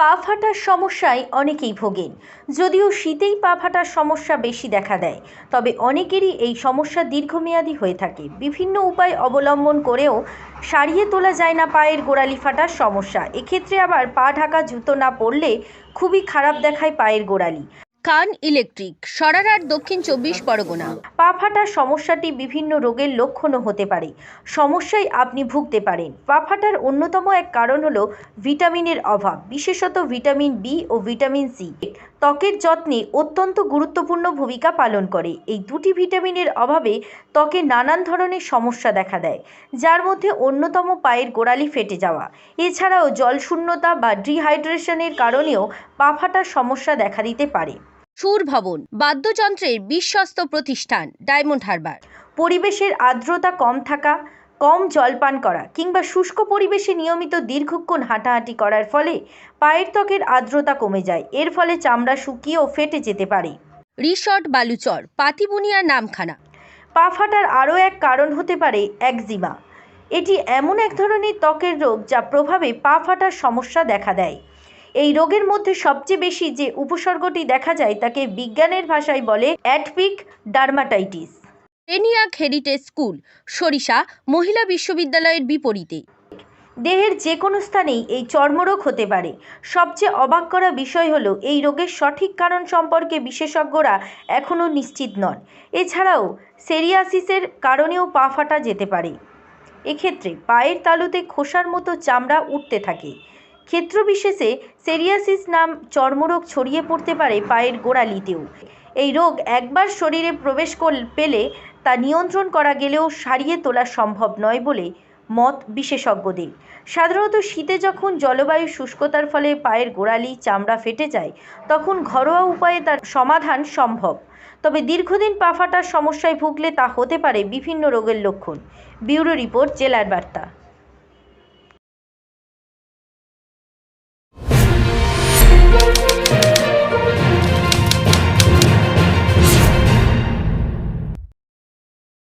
পা ফাটার সমস্যায় অনেকেই ভোগেন। যদিও শীতেই পা ফাটার সমস্যা বেশি দেখা দেয়, তবে অনেকেরই এই সমস্যা দীর্ঘমেয়াদী হয়ে থাকে। বিভিন্ন উপায় অবলম্বন করেও সারিয়ে তোলা যায় না পায়ের গোড়ালি ফাটার সমস্যা। এক্ষেত্রে আবার পা ঢাকা জুতো না পরলে খুবই খারাপ দেখায় পায়ের গোড়ালি। কান ইলেকট্রিক সরারার দক্ষিণ চব্বিশ পরগনা। পা ফাটার সমস্যাটি বিভিন্ন রোগের লক্ষণও হতে পারে। সমস্যায় আপনি ভুগতে পারেন। পা ফাটার অন্যতম এক কারণ হলো ভিটামিনের অভাব, বিশেষত ভিটামিন বি ও ভিটামিন সি। ত্বকের যত্নে অত্যন্ত গুরুত্বপূর্ণ ভূমিকা পালন করে। এই দুটি ভিটামিনের অভাবে ত্বকে নানান ধরনের সমস্যা দেখা দেয়, যার মধ্যে অন্যতম পায়ের গোড়ালি ফেটে যাওয়া। এছাড়াও জলশূন্যতা বা ডিহাইড্রেশনের কারণেও পা ফাটার সমস্যা দেখা দিতে পারে। সুর ভবন বাদ্যযন্ত্রের বিশ্বস্ত প্রতিষ্ঠান ডায়মন্ড হারবার। পরিবেশের আর্দ্রতা কম থাকা কম জলপান করা কিংবা শুষ্ক পরিবেশে নিয়মিত দীর্ঘক্ষণ হাঁটাহাঁটি করার ফলে পায়ের ত্বকের আর্দ্রতা কমে যায়। এর ফলে চামড়া শুকিয়ে ও ফেটে যেতে পারে। রিসর্ট বালুচর পাতিবুনিয়ার নামখানা। পা ফাটার আরও এক কারণ হতে পারে একজিমা। এটি এমন এক ধরনের ত্বকের রোগ যা প্রভাবে পা ফাটার সমস্যা দেখা দেয়। এই রোগের মধ্যে সবচেয়ে বেশি যে উপসর্গটি দেখা যায় তাকে বিজ্ঞানের ভাষায় বলে অ্যাটপিক ডার্মাটাইটিস। টেনিয়াক হেরিটেজ স্কুল সরিষা মহিলা বিশ্ববিদ্যালয়ের বিপরীতে। দেহের যে কোনো স্থানেই এই চর্মরোগ হতে পারে। সবচেয়ে অবাক করা বিষয় হলো এই রোগের সঠিক কারণ সম্পর্কে বিশেষজ্ঞরা এখনও নিশ্চিত নন। এছাড়াও সেরিয়াসিসের কারণেও পা ফাটা যেতে পারে। এক্ষেত্রে পায়ের তালুতে খোসার মতো চামড়া উঠতে থাকে। ক্ষেত্রবিশেষে সেরিয়াসিস নাম চর্মরোগ ছড়িয়ে পড়তে পারে পায়ের গোড়ালিতেও। এই রোগ একবার শরীরে প্রবেশ কর- পেলে তা নিয়ন্ত্রণ করা গেলেও সারিয়ে তোলা সম্ভব নয় বলে মত বিশেষজ্ঞদের। সাধারণত শীতে যখন জলবায়ু শুষ্কতার ফলে পায়ের গোড়ালি, চামড়া ফেটে যায়, তখন ঘরোয়া উপায়ে তার সমাধান সম্ভব। তবে দীর্ঘদিন পা ফাটার সমস্যায় ভুগলে তা হতে পারে বিভিন্ন রোগের লক্ষণ। ব্যুরো রিপোর্ট, জেলার বার্তা।